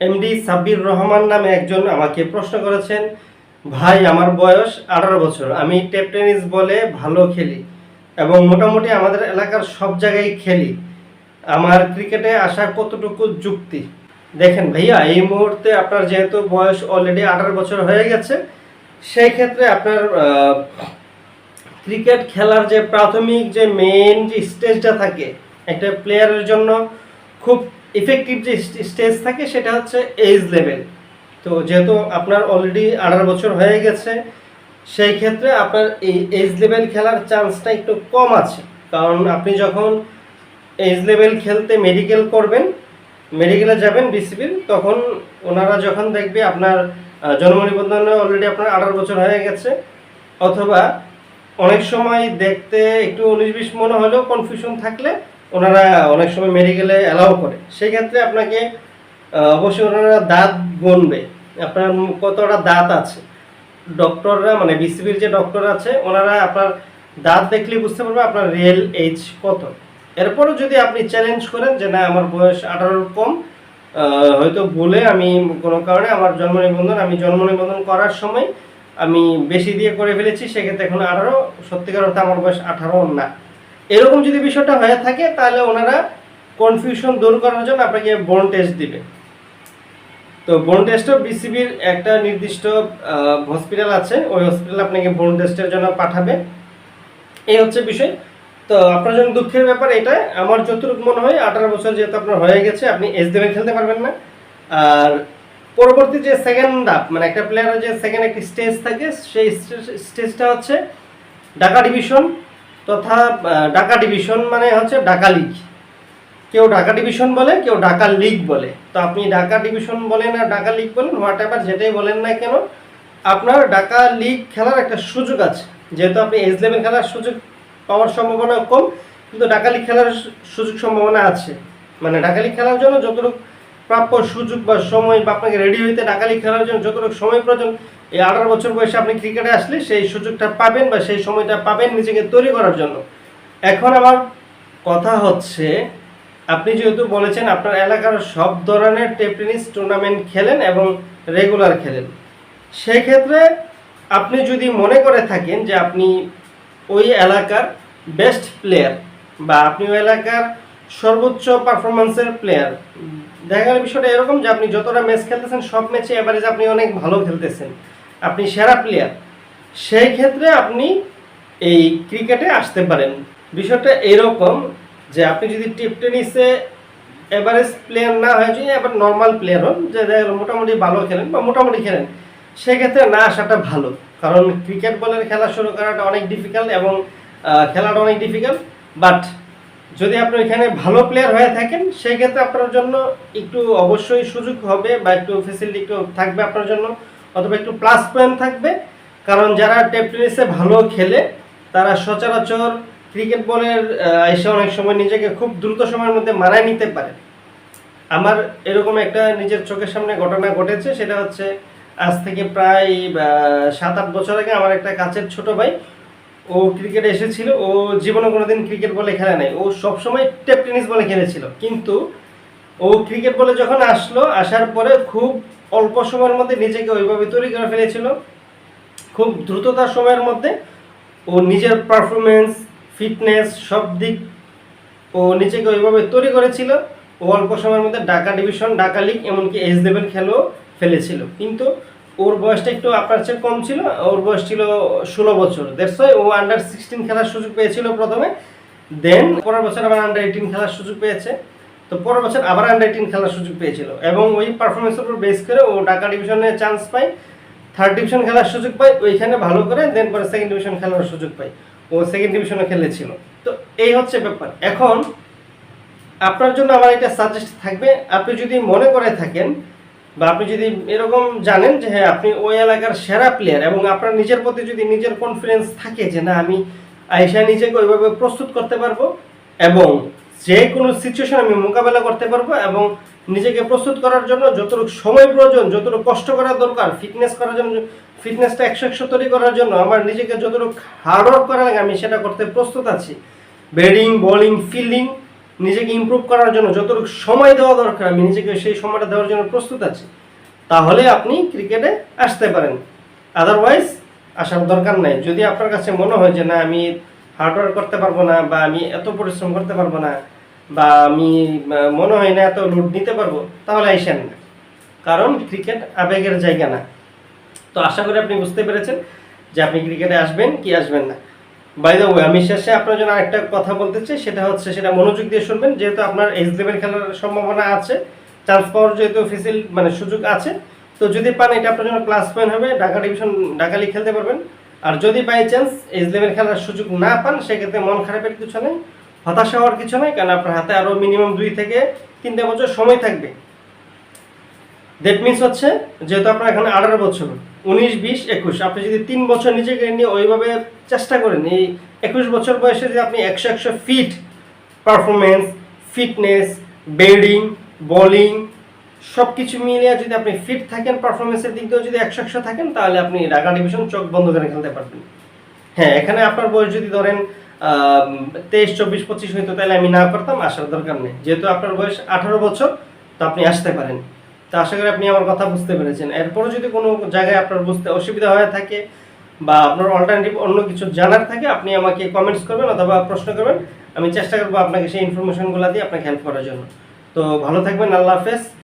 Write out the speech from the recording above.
MD Sabbir Rahman নামে একজন আমাকে প্রশ্ন করেছেন, ভাই, আমার বয়স আঠারো বছর, আমি টেপ টেনিস বলে ভালো খেলি এবং মোটামুটি আমাদের এলাকার সব জায়গায় খেলি। আমার ক্রিকেটে আসা কতটুকু যুক্তি? দেখেন ভাইয়া, এই মুহূর্তে আপনার যেহেতু বয়স অলরেডি আঠারো বছর হয়ে গেছে, সেই ক্ষেত্রে আপনার ক্রিকেট খেলার যে প্রাথমিক যে মেইন যে স্টেজটা থাকে, একটা প্লেয়ারের জন্য খুব ইফেক্টিভ যে স্টেজ থাকে সেটা হচ্ছে এজ লেভেল তো যেহেতু আপনার অলরেডি আঠারো বছর হয়ে গেছে, সেই ক্ষেত্রে আপনার এই এজ লেভেল খেলার চান্সটা একটু কম আছে। কারণ আপনি যখন এজ লেভেল খেলতে মেডিকেল করবেন মেডিকেলে যাবেন বিসিবির তখন ওনারা যখন দেখবে আপনার জন্ম নিবন্ধনে অলরেডি আপনার আঠারো বছর হয়ে গেছে, অথবা অনেক সময় দেখতে একটু উনিশ বিশ মনে হলেও কনফিউশন থাকলে ওনারা অনেক সময় মেডিকেলে অ্যালাউ করে। সেই ক্ষেত্রে আপনাকে অবশ্যই ওনারা দাঁত গুনবে। আপনার কতটা দাঁত আছে? ডক্টররা মানে বিসিবির যে ডক্টর আছে, ওনারা আপনার দাঁত দেখলে বুঝতে পারবে আপনার রিয়েল এজ কত। এরপরও যদি আপনি চ্যালেঞ্জ করেন যে, না, আমার বয়স আঠারোর কম হয়তো ভুলে আমি কোনো কারণে আমার জন্ম নিবন্ধন, আমি জন্ম নিবন্ধন করার সময় আমি বেশি দিয়ে করে ফেলেছি, সেক্ষেত্রে এখন আঠারো, সত্যিকার অর্থে আমার বয়স আঠারো না। এরকম যদি বিষয়টা হয়ে থাকে, তাহলে ওনারা কনফিউশন দূর করার জন্য আপনাকে বোন টেস্ট দিবে। তো বোন টেস্টও বিসিবির একটা নির্দিষ্ট হসপিটাল আছে। ওই হসপিটাল আপনাকে বোন টেস্টের জন্য পাঠাবে। এই হচ্ছে বিষয়। তো আপনার জন্য দুঃখের ব্যাপার এটা আমার যতটুকু মনে হয়, আঠারো বছর যেহেতু আপনার হয়ে গেছে, আপনি এস দেবে খেলতে পারবেন না। আর পরবর্তী যে সেকেন্ড আপ মানে একটা প্লেয়ারের যে সেকেন্ড একটি স্টেজ থাকে, সেই স্টেজটা হচ্ছে ঢাকা ডিভিশন তথা ঢাকা ডিভিশন মানে হচ্ছে ঢাকা লিগ কেউ ঢাকা ডিভিশন বলে, কেউ ঢাকা লিগ বলে। তো আপনি ঢাকা ডিভিশন বলেন আর ঢাকা লিগ বলেন হোয়াট এভার যেটাই বলেন না কেন, আপনার ঢাকা লিগ খেলার একটা সুযোগ আছে। যেহেতু আপনি এজ লেভেল খেলার সুযোগ পাওয়ার সম্ভাবনা কম, কিন্তু ঢাকা লিগ খেলার সুযোগ সম্ভাবনা আছে। মানে ঢাকা লিগ খেলার জন্য যতটুকু প্রাপ্য সুযোগ বা সময় বা আপনাকে রেডি হইতে ঢাকা লিগ খেলার জন্য যতটুকু সময় প্রয়োজন এই আঠারো বছর বয়সে আপনি ক্রিকেটে আসলে সেই সুযোগটা পাবেন বা সেই সময়টা পাবেন নিজেকে তৈরি করার জন্য। এখন আমার কথা হচ্ছে, আপনি যেহেতু বলেছেন আপনার এলাকার সব ধরনের টেপ টেনিস টুর্নামেন্ট খেলেন এবং রেগুলার খেলেন। সেই ক্ষেত্রে আপনি যদি মনে করে থাকেন যে আপনি ওই এলাকার বেস্ট প্লেয়ার বা আপনি ওই এলাকার সর্বোচ্চ পারফরমেন্সের প্লেয়ার দেখা গেল বিষয়টা এরকম যে আপনি যতটা ম্যাচ খেলতেছেন, সব ম্যাচে এভারেজ আপনি অনেক ভালো খেলতেছেন। আপনি সেরা প্লেয়ার সেই ক্ষেত্রে আপনি এই ক্রিকেটে আসতে পারেন। বিষয়টা এরকম যে আপনি যদি টিপ টেনিসে এভারেজ প্লেয়ার না হয় যদি এবার নর্মাল প্লেয়ার হন, যে মোটামুটি ভালো খেলেন বা মোটামুটি খেলেন, সেক্ষেত্রে না আসাটা ভালো। কারণ ক্রিকেট বলের খেলা শুরু করাটা অনেক ডিফিকাল্ট এবং খেলাটা অনেক ডিফিকাল্ট বাট যদি আপনি এখানে ভালো প্লেয়ার হয়ে থাকেন, সেক্ষেত্রে আপনার জন্য একটু অবশ্যই সুযোগ হবে বা একটু ফেসিলিটি একটু থাকবে আপনার জন্য। অথবা একটু প্লাস পয়েন্ট থাকবে। কারণ যারা টেপ টেনিসে ভালো খেলে, তারা সচরাচর ক্রিকেট বলের এসে অনেক সময় নিজেকে খুব দ্রুত সময়ের মধ্যে মানায় নিতে পারে। আমার এরকম একটা নিজের চোখের সামনে ঘটনা ঘটেছে, সেটা হচ্ছে আজ থেকে প্রায় সাত আট বছর আগে আমার একটা কাছের ছোট ভাই, ও ক্রিকেটে এসেছিল। ও জীবনে কোনোদিন ক্রিকেট বলে খেলে নাই। ও সবসময় টেপ টেনিস বলে খেলেছিল। কিন্তু ও ক্রিকেট বলে যখন আসলো, আসার পরে খুব অল্প সময়ের মধ্যে নিজেকে ওইভাবে তৈরি করে ফেলেছিল। খুব দ্রুততার সময়ের মধ্যে ও নিজের পারফরমেন্স ফিটনেস সব দিক ও নিজেকে ওইভাবে তৈরি করেছিল। ও অল্প সময়ের মধ্যে ঢাকা ডিভিশন ঢাকা লিগ এমনকি এস লেভেল খেলেও ফেলেছিল। কিন্তু ওর বয়সটা একটু আপনার চেয়ে কম ছিল, ওর বয়স ছিল ষোলো বছর। দ্যাটস ও আন্ডার সিক্সটিন খেলার সুযোগ পেয়েছিল প্রথমে। দেন পরের বছর আবার আন্ডার এইটিন খেলার সুযোগ পেয়েছে। তো পরের বছর আবার আন্ডার এইটিন খেলার সুযোগ পেয়েছিল। এবং ওই পারফরমেন্সের উপর বেস করে ও ঢাকা ডিভিশনে চান্স পায় থার্ড ডিভিশন খেলার সুযোগ পায়, ওইখানে ভালো করে দেন পরে সেকেন্ড ডিভিশন খেলার সুযোগ পায়। ও সেকেন্ড ডিভিশনে খেলেছিল। তো এই হচ্ছে ব্যাপার। এখন আপনার জন্য আমার এটা সাজেস্ট থাকবে। আপনি যদি মনে করে থাকেন বা আপনি যদি এরকম জানেন যে হ্যাঁ আপনি ওই এলাকার সেরা প্লেয়ার এবং আপনার নিজের প্রতি যদি নিজের কনফিডেন্স থাকে যে না, আমি আইসা নিজেকে ওইভাবে প্রস্তুত করতে পারব এবং যে কোনো সিচুয়েশন আমি মোকাবেলা করতে পারব এবং নিজেকে প্রস্তুত করার জন্য যতটুকু সময় প্রয়োজন, যতটুকু কষ্ট করা দরকার ফিটনেস করার জন্য ফিটনেসটা একশো একশো তৈরি করার জন্য আমার নিজেকে যতটুকু হার্ডওয়ার্ক করা লাগে আমি সেটা করতে প্রস্তুত আছি। ব্যাটিং বোলিং ফিল্ডিং নিজেকে ইমপ্রুভ করার জন্য যতটুকু সময় দেওয়া দরকার, আমি নিজেকে সেই সময়টা দেওয়ার জন্য প্রস্তুত আছি। তাহলে আপনি ক্রিকেটে আসতে পারেন। আদারওয়াইজ আসার দরকার নাই। যদি আপনার কাছে মনে হয় যে না, আমি হার্ডওয়ার্ক করতে পারব না বা আমি এত পরিশ্রম করতে পারব না বা আমি মনে হয় না এত লোড নিতে পারব, তাহলে আইসেন না। কারণ ক্রিকেট আবেগের জায়গা না। তো আশা করি আপনি বুঝতে পেরেছেন যে আপনি ক্রিকেটে আসবেন কি আসবেন না। বাই আমি শেষে আপনার জন্য আরেকটা কথা বলতে চাই, সেটা হচ্ছে সেটা মনোযোগ দিয়ে শুনবেন, যেহেতু আপনার এইচ লেভেল খেলার সম্ভাবনা আছে চান্স পাওয়ার যেহেতু ফেসিল মানে সুযোগ আছে, তো যদি পান এটা আপনার জন্য প্লাস পয়েন্ট হবে, ঢাকা ডিভিশন ঢাকা লিগ খেলতে পারবেন। আর যদি বাই চান্স এইচ লেভেল খেলার সুযোগ না পান, সেক্ষেত্রে মন খারাপের কিছু নেই, হতাশা হওয়ার কিছু নেই, কারণ আপনার হাতে আরও মিনিমাম দুই থেকে তিনটে বছর সময় থাকবে। দ্যাট মিনস হচ্ছে, যেহেতু আপনার এখানে আঠারো বছর, উনিশ, বিশ, একুশ, আপনি যদি তিন বছর নিজেকে নিয়ে ওইভাবে চেষ্টা করেন, এই একুশ বছর বয়সে যদি আপনি একশো একশো fit performance fitness batting bowling সব কিছু মিলিয়ে যদি আপনি ফিট থাকেন পারফরমেন্সের দিক দিয়েও যদি একশো একশো থাকেন, তাহলে আপনি ঢাকা ডিভিশন চোখ বন্ধ করে খেলতে পারবেন। হ্যাঁ এখানে আপনার বয়স যদি ধরেন তেইশ, চব্বিশ, পঁচিশ হইতো, তাহলে আমি না করতাম, আসার দরকার নেই। যেহেতু আপনার বয়স আঠারো বছর, তো আপনি আসতে পারেন। তো আশা করি আপনি আমার কথা বুঝতে পেরেছেন। এরপরও যদি কোনো জায়গায় আপনার বুঝতে অসুবিধা হয়ে থাকে বা আপনার অল্টারনেটিভ অন্য কিছু জানার থাকে, আপনি আমাকে কমেন্টস করবেন অথবা প্রশ্ন করবেন। আমি চেষ্টা করব আপনাকে সেই ইনফরমেশনগুলো দিয়ে আপনাকে হেল্প করার জন্য। তো ভালো থাকবেন, আল্লাহ হাফেজ।